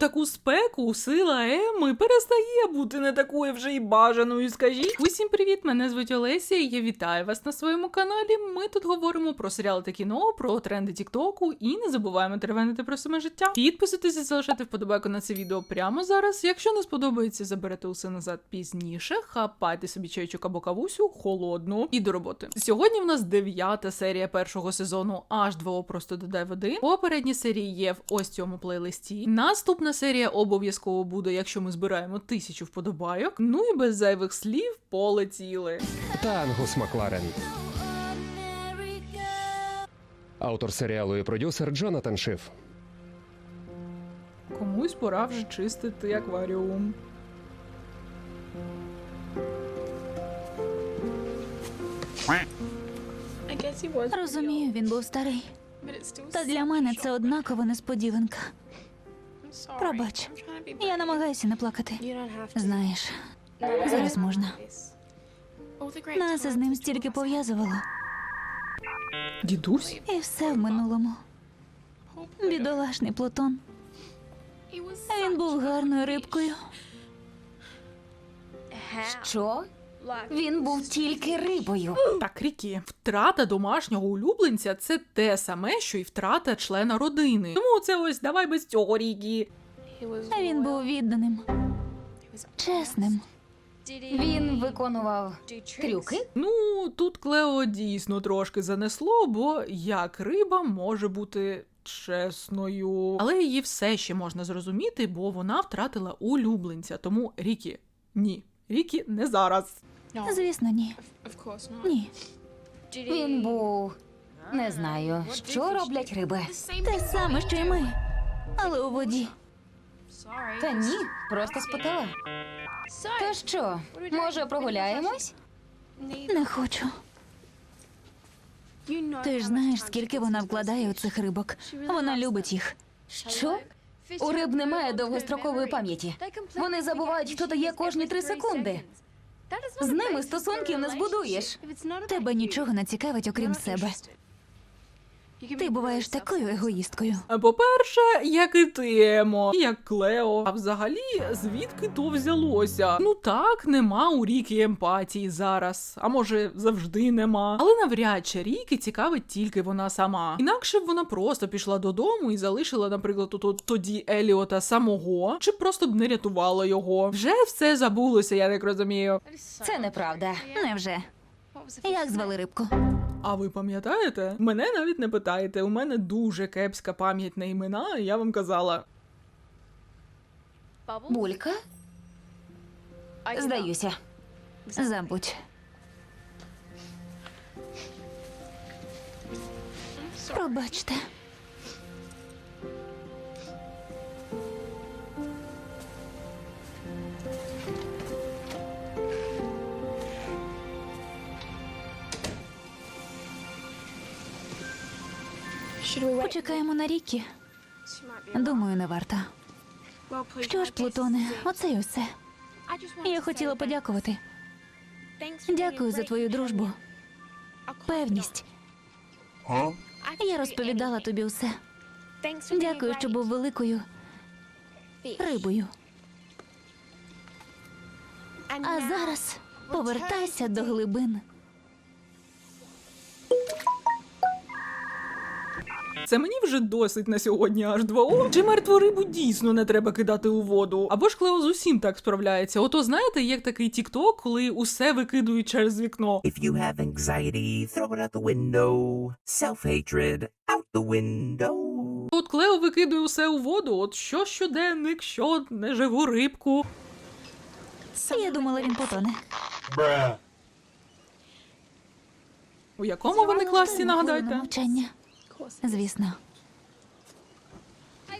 таку спеку сила Еми перестає бути не такою вже й бажаною. Скажіть. Усім привіт! Мене звуть Олеся. і Я вітаю вас на своєму каналі. Ми тут говоримо про серіали та кіно, про тренди Тіктоку і не забуваємо теревенити про саме життя. Підписуйтесь і залишайте вподобайку на це відео прямо зараз. Якщо не сподобається, заберете усе назад пізніше. Хапайте собі чайчик або кавусю, холодну і до роботи. Сьогодні в нас дев'ята серія першого сезону аж 2 просто додай води. Попередні серії є в ось цьому плейлисті. Наступна серія обов'язково буде, якщо ми збираємо тисячу вподобайок. Ну і без зайвих слів полетіли. та Ангус Макларен. Автор серіалу і продюсер Джонатан Шиф. Комусь пора вже чистити акваріум. Розумію, він був старий. Та для мене це однаково несподіванка. Пробач. Я намагаюся не плакати. Знаєш, зараз можна. Нас із ним стільки пов'язувало, Дідусь? і все в минулому. Бідолашний Плутон. Він був гарною рибкою. Що? Він був тільки рибою. Так, Рікі, втрата домашнього улюбленця це те саме, що й втрата члена родини. Тому це ось давай без цього, Рікі. А він був відданим, чесним. Він виконував трюки. Ну, тут Клео дійсно трошки занесло, бо як риба може бути чесною. Але її все ще можна зрозуміти, бо вона втратила улюбленця. Тому Рікі, ні. Рікі не зараз. Звісно, ні. Ні. Він був. Не знаю, що роблять риби. Те саме, що й ми. Але у воді. Та ні, просто спитала. То що, може прогуляємось? Не хочу. Ти ж знаєш, скільки вона вкладає у цих рибок. Вона любить їх. Що? У риб немає довгострокової пам'яті. Вони забувають, хто ти є кожні три секунди. З ними стосунків не збудуєш. Тебе нічого не цікавить, окрім себе. Ти буваєш такою егоїсткою. По-перше, як і ти, Емо, і як Клео. А взагалі, звідки то взялося? Ну так, нема у Рікі емпатії зараз. А може, завжди нема. Але навряд чи Рікі цікавить тільки вона сама. Інакше б вона просто пішла додому і залишила, наприклад, тут тоді Еліота самого, чи просто б не рятувала його. Вже все забулося, я так розумію. Це неправда. Невже? Як звали рибку? А ви пам'ятаєте? Мене навіть не питаєте. У мене дуже кепська пам'ять на імена, і я вам казала. Булька? Здаюся. Забудь. Пробачте. Почекаємо на ріки. Думаю, не варто. Що ж, Плутоне, оце й усе. Я хотіла подякувати. Дякую за твою дружбу. Певність. Я розповідала тобі усе. Дякую, що був великою рибою. А зараз повертайся до глибин. Це мені вже досить на сьогодні аж 2О. Чи мертву рибу дійсно не треба кидати у воду? Або ж Клео з усім так справляється. Ото знаєте, як такий тікток, коли усе викидують через вікно. If you have anxiety, throw it out the window. Self hatred, out the window. От Клео викидує усе у воду. От що щоденник, що не живу рибку. Я думала, він потоне. У якому вони класі нагадайте? Мовчання. Звісно,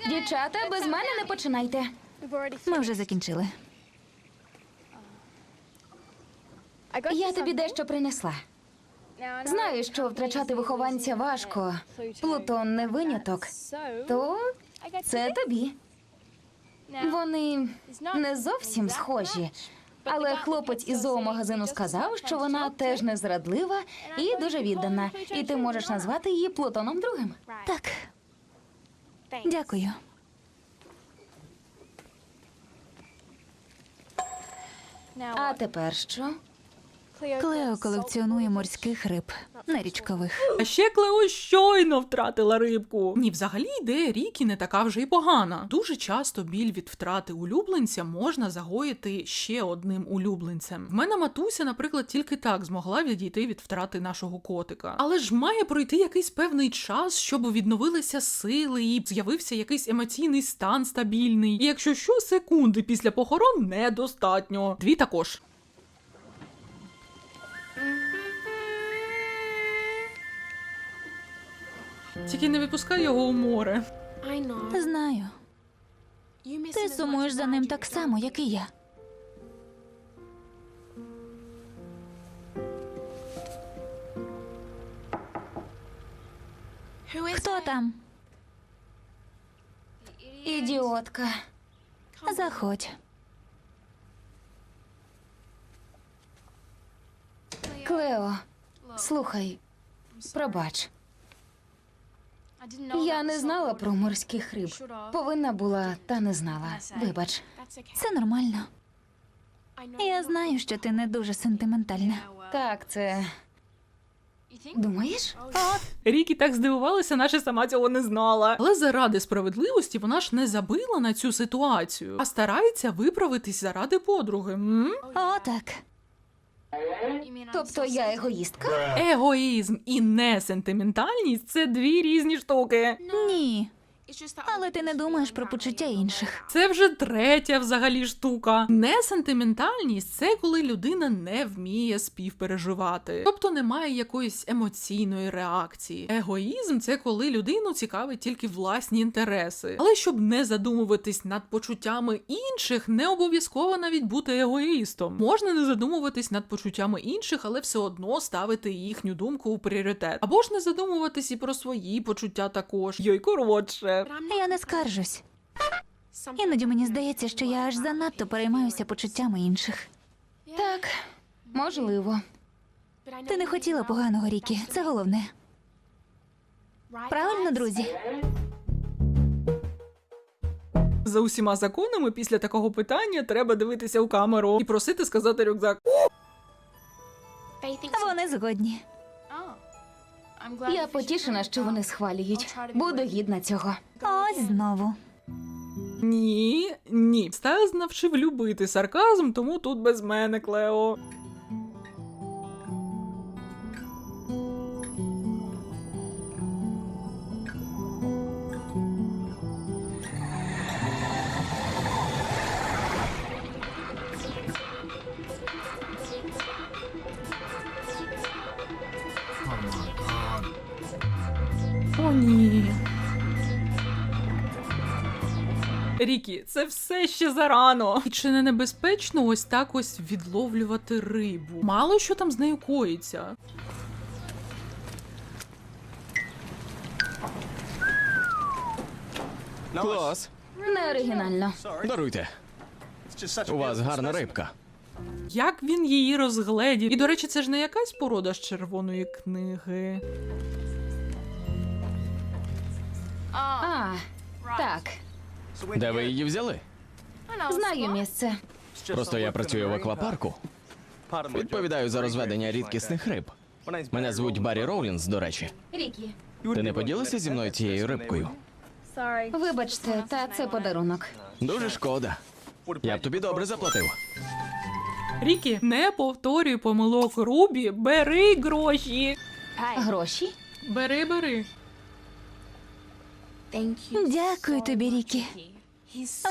Дівчата, без мене не починайте. ми вже закінчили. Я тобі дещо принесла. Знаю, що втрачати вихованця важко. Плутон не виняток. То це тобі. Вони не зовсім схожі. Але хлопець із зоомагазину сказав, що вона теж не зрадлива і дуже віддана. І ти можеш назвати її Плутоном другим. Так. Дякую. А тепер що? Клео колекціонує морських риб, не річкових. А ще Клео щойно втратила рибку. Ні, взагалі ідея Рікі не така вже й погана. Дуже часто біль від втрати улюбленця можна загоїти ще одним улюбленцем. В мене матуся, наприклад, тільки так змогла відійти від втрати нашого котика. Але ж має пройти якийсь певний час, щоб відновилися сили і з'явився якийсь емоційний стан стабільний. І якщо що, секунди після похорон недостатньо. Дві також. Тільки не випускай його у море. Знаю, ти сумуєш за ним так само, як і я. Хто там? Ідіотка. Заходь. Клео, слухай, пробач. Я не знала про морських риб. Повинна була, та не знала. Вибач. Це нормально. Я знаю, що ти не дуже сентиментальна. Так, це. Думаєш? Рікі так здивувалася, наче сама цього не знала. Але заради справедливості вона ж не забила на цю ситуацію, а старається виправитись заради подруги. М? О, так. Тобто я егоїстка? Егоїзм і несентиментальність це дві різні штуки. Ні. Але ти не думаєш про почуття інших. Це вже третя взагалі штука. Несентиментальність це коли людина не вміє співпереживати, тобто немає якоїсь емоційної реакції. Егоїзм це коли людину цікавить тільки власні інтереси. Але щоб не задумуватись над почуттями інших, не обов'язково навіть бути егоїстом. Можна не задумуватись над почуттями інших, але все одно ставити їхню думку у пріоритет. Або ж не задумуватись і про свої почуття також. Йой, коротше. Я не скаржусь. Іноді мені здається, що я аж занадто переймаюся почуттями інших. Так, можливо. Ти не хотіла поганого Рікі, це головне. Правильно, друзі? За усіма законами після такого питання треба дивитися у камеру і просити сказати рюкзак. Вони згодні. Я потішена, що вони схвалюють. Буду гідна цього. Ось знову. Ні, ні. Стас навчив любити сарказм, тому тут без мене, Клео. Рікі, це все ще зарано. І чи не небезпечно ось так ось відловлювати рибу? Мало що там з нею коїться. Клас. Не оригінально. Даруйте. У вас гарна рибка. Як він її розгледів? І, до речі, це ж не якась порода з червоної книги. А, так, Де ви її взяли? знаю місце. Просто я працюю в аквапарку. Відповідаю за розведення рідкісних риб. Мене звуть Баррі Роулінс, до речі. Рікі, Ти не поділися зі мною цією рибкою? вибачте, та це подарунок. Дуже шкода. Я б тобі добре заплатив. Рікі, не повторюй помилок Рубі, бери гроші. Гроші? Бери, бери. Дякую тобі, Рікі.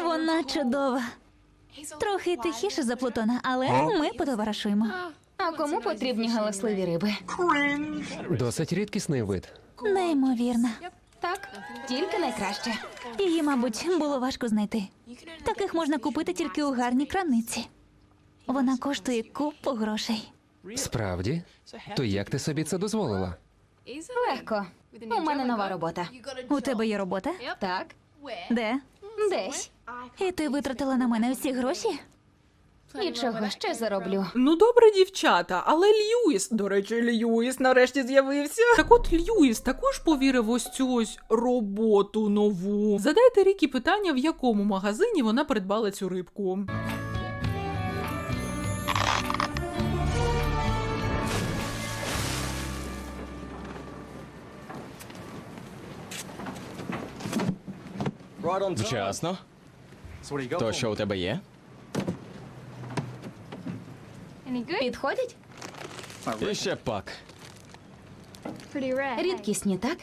Вона чудова. Трохи тихіше за Плутона, але ми потоваришуємо. А кому потрібні галасливі риби? Досить рідкісний вид. Неймовірно. Так, тільки найкраще. Її, мабуть, було важко знайти. Таких можна купити тільки у гарній крамниці. Вона коштує купу грошей. Справді? То як ти собі це дозволила? Легко. У мене нова робота. У тебе є робота? Так, Де? десь. І ти витратила на мене всі гроші? Нічого, ще зароблю. Ну добре, дівчата, але Льюіс, до речі, Льюіс нарешті з'явився. Так от Льюіс також повірив ось цю ось роботу нову. Задайте Рікі питання, в якому магазині вона придбала цю рибку. Вчасно. То що у тебе є? Підходять? І ще пак. Рідкісні, так?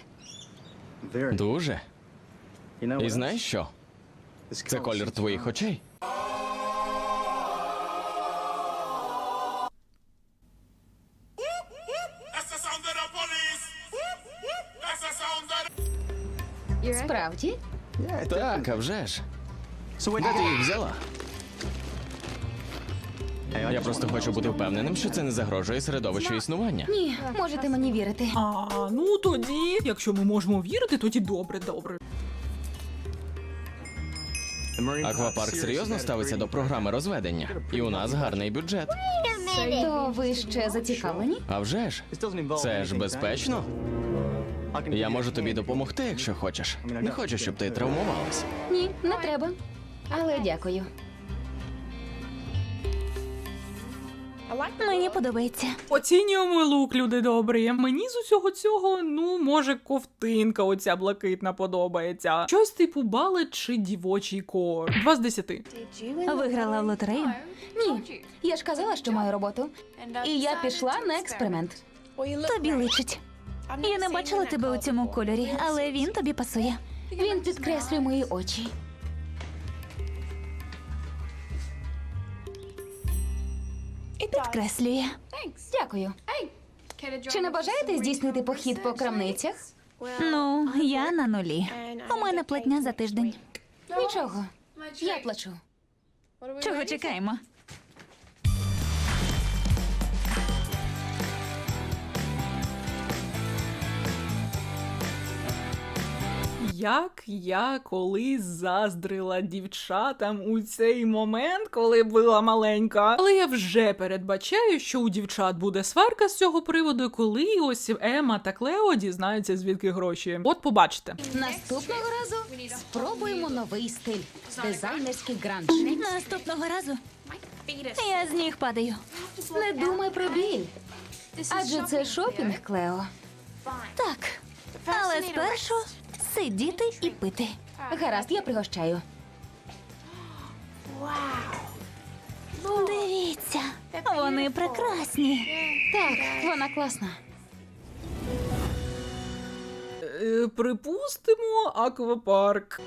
Дуже. І знаєш що? Це колір твоїх очей. Справді? Так, а вже ж. Де ти їх взяла? Я просто хочу бути впевненим, що це не загрожує середовищу існування. Ні, можете мені вірити. А, ну тоді, якщо ми можемо вірити, тоді добре, добре. Аквапарк серйозно ставиться до програми розведення, і у нас гарний бюджет. То ви ще зацікавлені? А вже ж, це ж безпечно. Я можу тобі допомогти, якщо хочеш. Не хочу, щоб ти травмувалась. Ні, не треба. Але дякую. Мені подобається. Оцінюємо лук, люди добрі. Мені з усього цього, ну, може, ковтинка оця блакитна подобається. Щось типу балет чи дівочий кор. Два з десяти. Виграла в лотерею. Ні, я ж казала, що маю роботу. І я пішла на експеримент. Тобі личить. Я не бачила тебе у цьому кольорі, але він тобі пасує. Він підкреслює мої очі. Підкреслює. Дякую. Чи не бажаєте здійснити похід по крамницях? Ну, я на нулі. У мене платня за тиждень. Нічого. Я плачу. Чого чекаємо? Як я колись заздрила дівчатам у цей момент, коли була маленька. Але я вже передбачаю, що у дівчат буде сварка з цього приводу, коли ось Ема та Клео дізнаються, звідки гроші. От побачите. Наступного разу спробуємо новий стиль. Дизайнерський гранж. Наступного разу я з ніг падаю. Не думай про біль. Адже це шопінг, Клео. Так, але спершу сидіти і пити. Гаразд, я пригощаю. Дивіться, вони прекрасні. Так, вона класна. Е, припустимо, аквапарк.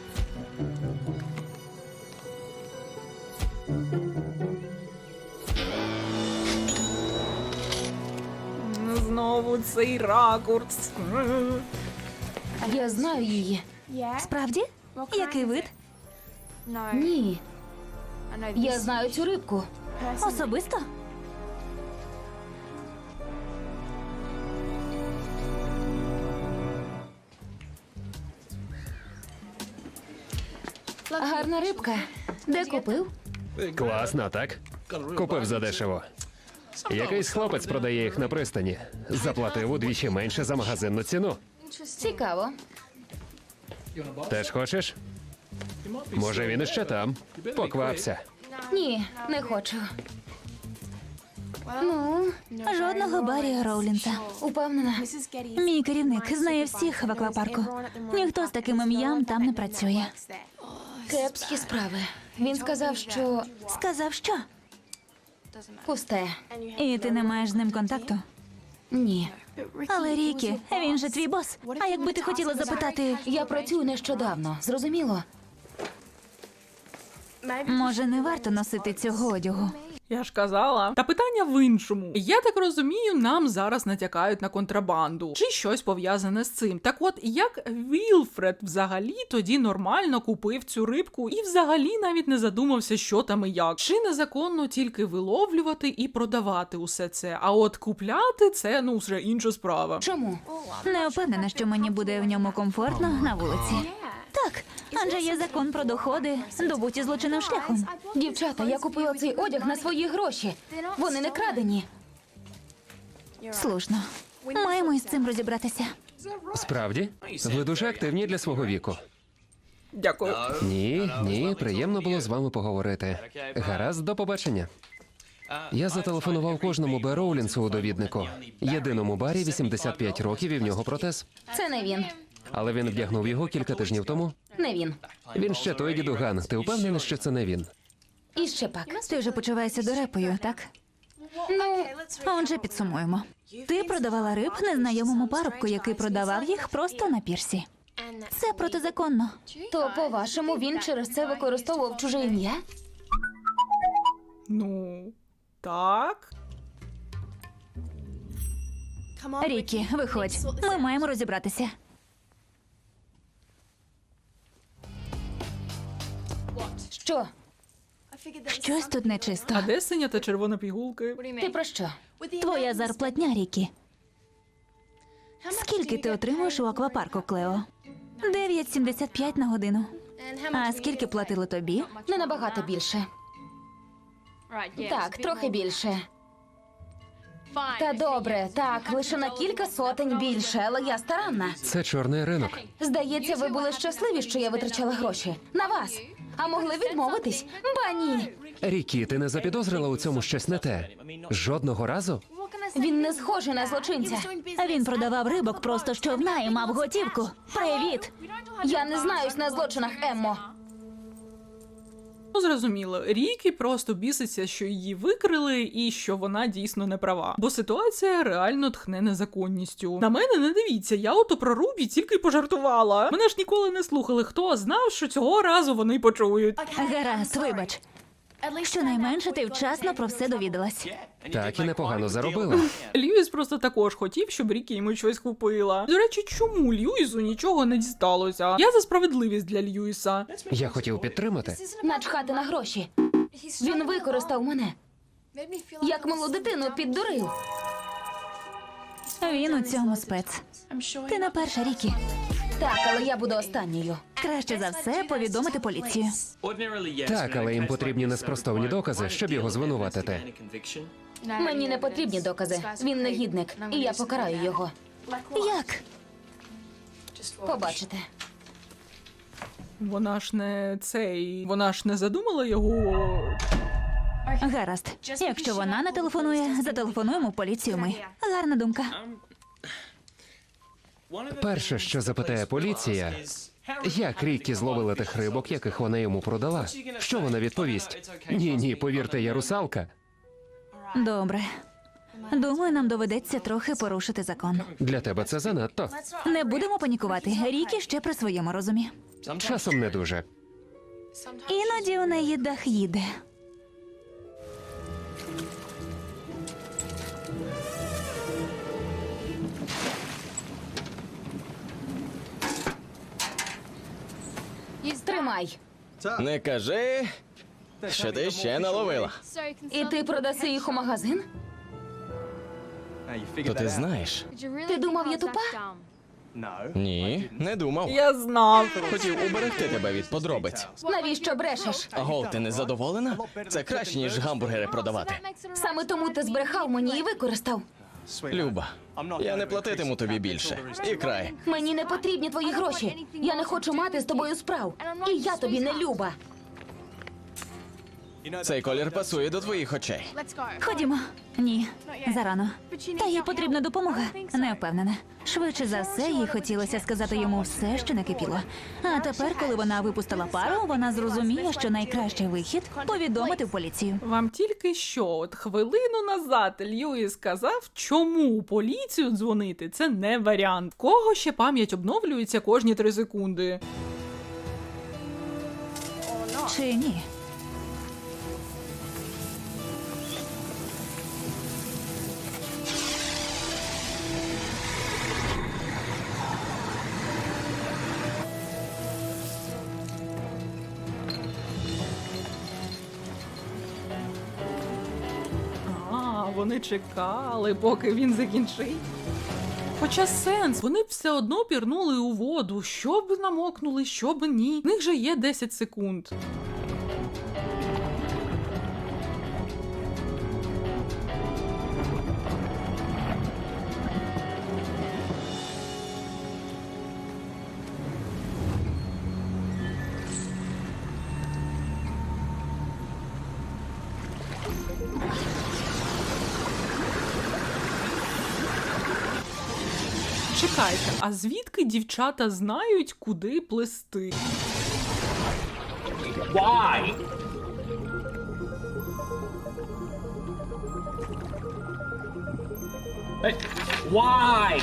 Знову цей ракурс. Я знаю її. Справді? Який вид? Ні, я знаю цю рибку. Особисто? Гарна рибка. Де купив? Класно, так? Купив задешево. Якийсь хлопець продає їх на пристані. Заплатив удвічі менше за магазинну ціну. Цікаво. Теж хочеш? Може, він іще там. Поквапся. Ні, не хочу. Ну, Жодного Баррі Роулінса. упевнена. Мій керівник знає всіх в аквапарку. Ніхто з таким ім'ям там не працює. Кепські справи. Він сказав, що Сказав, що? пусте. І ти не маєш з ним контакту. Ні. Але Рікі, він же твій бос. А якби ти хотіла запитати, Я працюю нещодавно, зрозуміло? може, не варто носити цього одягу? Я ж казала. Та питання в іншому. Я так розумію, нам зараз натякають на контрабанду чи щось пов'язане з цим. Так от, як Вілфред взагалі тоді нормально купив цю рибку і взагалі навіть не задумався, що там і як. Чи незаконно тільки виловлювати і продавати усе це? А от купляти це ну вже інша справа. Чому? Не впевнена, що мені буде в ньому комфортно на вулиці. Так, адже є закон про доходи, добуті злочинним шляхом. Дівчата, я купила цей одяг на свої гроші. Вони не крадені. Слушно. Маємо із цим розібратися. Справді? Ви дуже активні для свого віку. Дякую. Ні, ні, приємно було з вами поговорити. Гаразд, до побачення. Я зателефонував кожному Б. Роулінсу у довіднику. Єдиному барі 85 років і в нього протез. Це не він. Але він вдягнув його кілька тижнів тому. Не він. Він ще той дідуган. Ти впевнений, що це не він? І ще пак. Ти вже почуваєшся дурепою, так? Ну, А Отже, підсумуємо. Ти продавала риб незнайомому парубку, який продавав їх просто на пірсі. Це протизаконно. то по-вашому він через це використовував чуже ім'я? Ну, так. Рікі, виходь. Ми маємо розібратися. Що? Щось тут нечисто. А де синя та червона пігулки? Ти про що? Твоя зарплатня, Рікі. Скільки ти отримуєш у аквапарку, Клео? 9,75 на годину. А скільки платили тобі? Не набагато більше. Так, трохи більше. Та добре, так, лише на кілька сотень більше, але я старанна. Це чорний ринок. Здається, ви були щасливі, що я витрачала гроші. На вас. А могли відмовитись? Ба ні. Рікі, ти не запідозрила у цьому щось не те? Жодного разу? Він не схожий на злочинця. Він продавав рибок просто щовна і мав готівку. Привіт! Я не знаюсь на злочинах, Еммо. Ну, зрозуміло, Рікі просто біситься, що її викрили і що вона дійсно не права. Бо ситуація реально тхне незаконністю. На мене не дивіться, я ото про Рубі тільки пожартувала. Мене ж ніколи не слухали. Хто знав, що цього разу вони почують. Гаразд, вибач. Щонайменше ти вчасно про все довідалась. Так і непогано заробила. Льюіс просто також хотів, щоб Рікі йому щось купила. До речі, чому Льюісу нічого не дісталося? Я за справедливість для Льюіса. Я хотів підтримати. Начхати на гроші. Він використав мене. Як малу дитину піддурив. Він у цьому спец. Ти не перша, Рікі. Так, але я буду останньою. Краще за все повідомити поліцію. Так, але їм потрібні неспростовні докази, щоб його звинуватити. Мені не потрібні докази. Він негідник, і я покараю його. Як? Побачите. Вона ж не цей. Вона ж не задумала його. Гаразд. Якщо вона не телефонує, зателефонуємо в поліцію ми. Гарна думка. Перше, що запитає поліція, як Рікі зловила тих рибок, яких вона йому продала? Що вона відповість? Ні, ні, повірте, я русалка. Добре. Думаю, нам доведеться трохи порушити закон. Для тебе це занадто. Не будемо панікувати. Рікі ще при своєму розумі. Часом не дуже. Іноді у неї дах їде. Тримай. Не кажи, що ти ще наловила. І ти продаси їх у магазин? То ти знаєш? Ти думав, я тупа? Ні, не думав. Я знав. Хотів уберегти тебе від подробиць. Навіщо брешеш? Агов, ти не задоволена? Це краще, ніж гамбургери продавати. Саме тому ти збрехав мені і використав. Люба, я не платитиму тобі більше. І край. Мені не потрібні твої гроші. Я не хочу мати з тобою справ. І я тобі не люба. Цей колір пасує до твоїх очей. Ходімо. Ні, зарано. Та їй потрібна допомога. Не впевнена. Швидше за все, їй хотілося сказати йому все, що накипіло. А тепер, коли вона випустила пару, вона зрозуміє, що найкращий вихід повідомити в поліцію. Вам тільки що, от хвилину назад Льюіс сказав, чому поліцію дзвонити це не варіант. Кого ще пам'ять обновлюється кожні три секунди? Чи ні? Вони чекали, поки він закінчить. Хоча сенс, вони б все одно пірнули у воду, щоб намокнули, щоб ні. В них же є 10 секунд. Чекайте, а звідки дівчата знають, куди плести? Why? Why?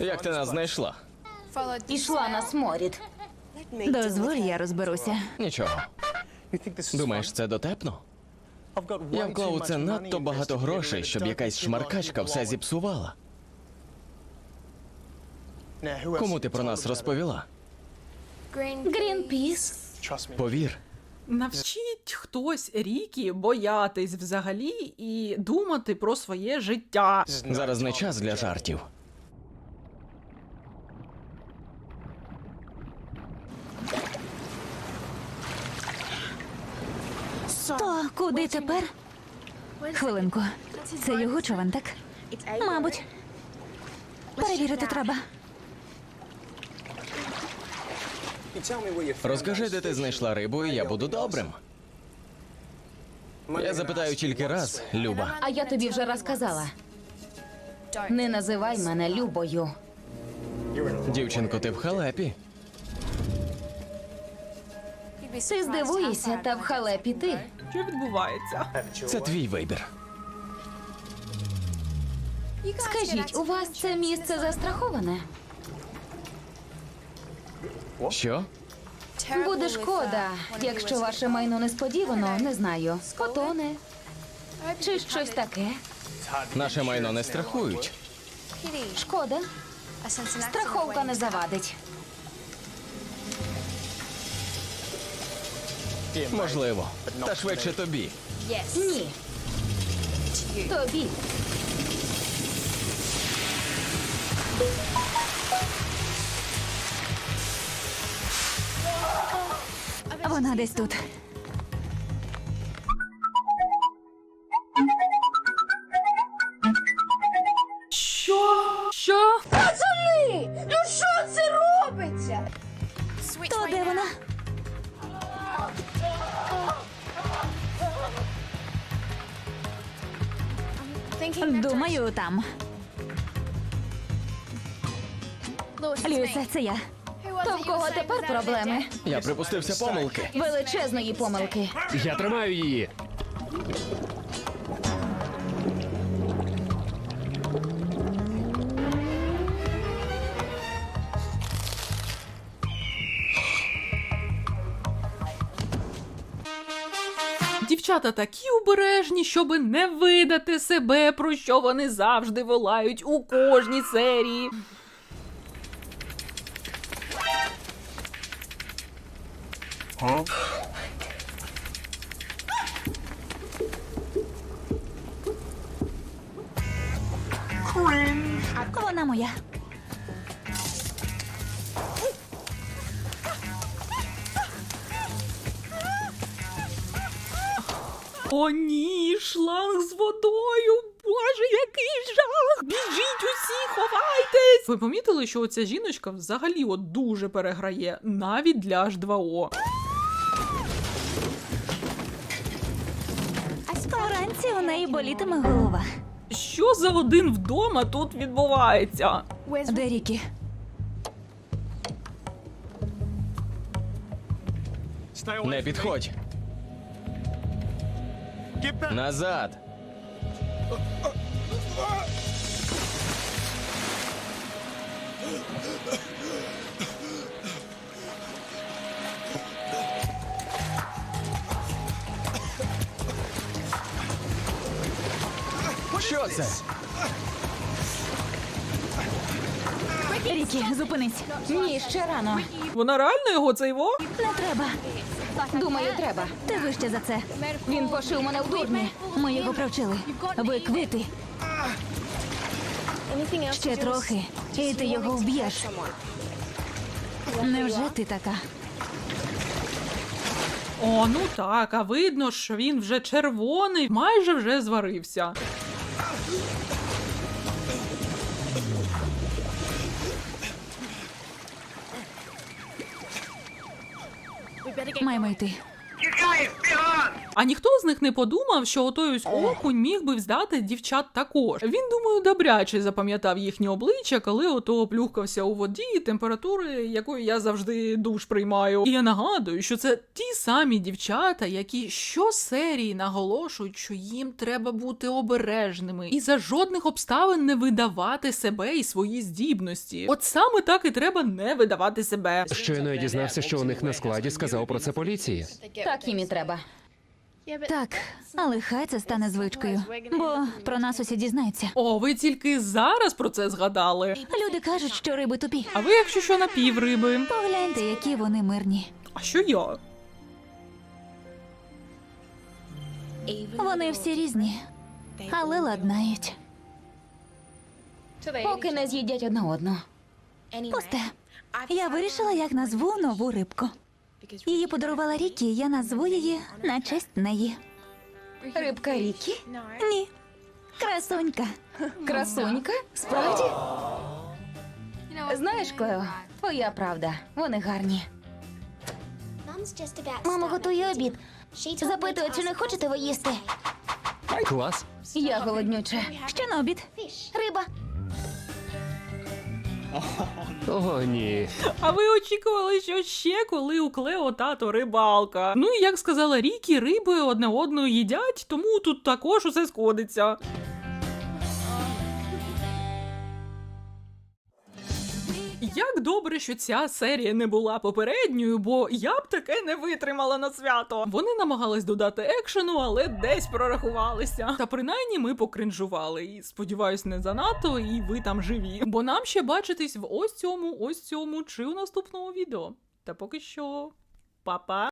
Як ти нас знайшла? Ішла на сморід. Дозволь, я розберуся. Нічого. Думаєш, це дотепно? Я вклав у це надто багато грошей, щоб якась шмаркачка все зіпсувала. Кому ти про нас розповіла? Грінпіс. Повір, Навчіть хтось Рікі боятись взагалі і думати про своє життя. зараз не час для жартів. То куди тепер? Хвилинку. Це його човен, так? Мабуть. Перевірити треба. Розкажи, де ти знайшла рибу, і я буду добрим. Я запитаю тільки раз, Люба. А я тобі вже розказала. Не називай мене Любою. Дівчинко, ти в халепі. Ти здивуєшся, та в халепі ти. Що відбувається? Це твій вибір. Скажіть, у вас це місце застраховане? Що? Буде шкода, якщо ваше майно несподівано, не знаю, потоне чи щось таке. Наше майно не страхують. Шкода, страховка не завадить. Можливо. Та швидше тобі. Ні. Тобі. Вона десь тут. Там. Люся, це я. То в кого тепер проблеми? Я припустився помилки. Величезної помилки. Я тримаю її. Дівчата такі обережні, щоби не видати себе, про що вони завжди волають у кожній серії. Вона моя. О, ні, шланг з водою. Боже, який жах! Біжіть усі, ховайтесь! Ви помітили, що оця жіночка взагалі от дуже переграє, навіть для H2O. Вранці у неї болітиме голова. Що за один вдома тут відбувається? Де Рікі? Не підходь. Назад. Що це? Рікі, зупинись. Ні, ще рано. Вона реально його цей во? Не треба. Думаю, треба. Ти вище за це. Він пошив мене в дурні. Ми його провчили. Ви квити. Ще трохи, і ти його вб'єш. Невже ти така? О, ну так, а видно, що він вже червоний, майже вже зварився. Маємо йти. А ніхто з них не подумав, що отой ось окунь міг би вздати дівчат також. Він, думаю, добряче запам'ятав їхні обличчя, коли ото плюхкався у воді температури, якої я завжди душ приймаю. І я нагадую, що це ті самі дівчата, які щосерії наголошують, що їм треба бути обережними і за жодних обставин не видавати себе і свої здібності. От саме так і треба не видавати себе. Щойно я дізнався, що у них на складі сказав про це поліції. Так їм і треба. Так, але хай це стане звичкою. Бо про нас усі дізнаються. О, ви тільки зараз про це згадали. Люди кажуть, що риби тупі. А ви, якщо що, напівриби. Погляньте, які вони мирні. А що я? Вони всі різні, але ладнають. Поки не з'їдять одна одну. Пусте. Я вирішила, як назву нову рибку. Її подарувала Рікі, я назву її на честь неї. Рибка Рікі? Ні. Красунька. Красунька? Справді? Знаєш, Клео, твоя правда. Вони гарні. Мама готує обід. Запитує, чи не хочете ви їсти? Клас. Я голоднюча. Що на обід? Риба. О, ні. А ви очікували, що ще коли у Клео тато рибалка. Ну і як сказала Рікі, риби одне одну їдять, тому тут також усе сходиться. Як добре, що ця серія не була попередньою, бо я б таке не витримала на свято. Вони намагались додати екшену, але десь прорахувалися. Та принаймні ми покринжували. І сподіваюсь, не занадто, і ви там живі. Бо нам ще бачитись в ось цьому, ось цьому чи у наступному відео. Та поки що, па-па!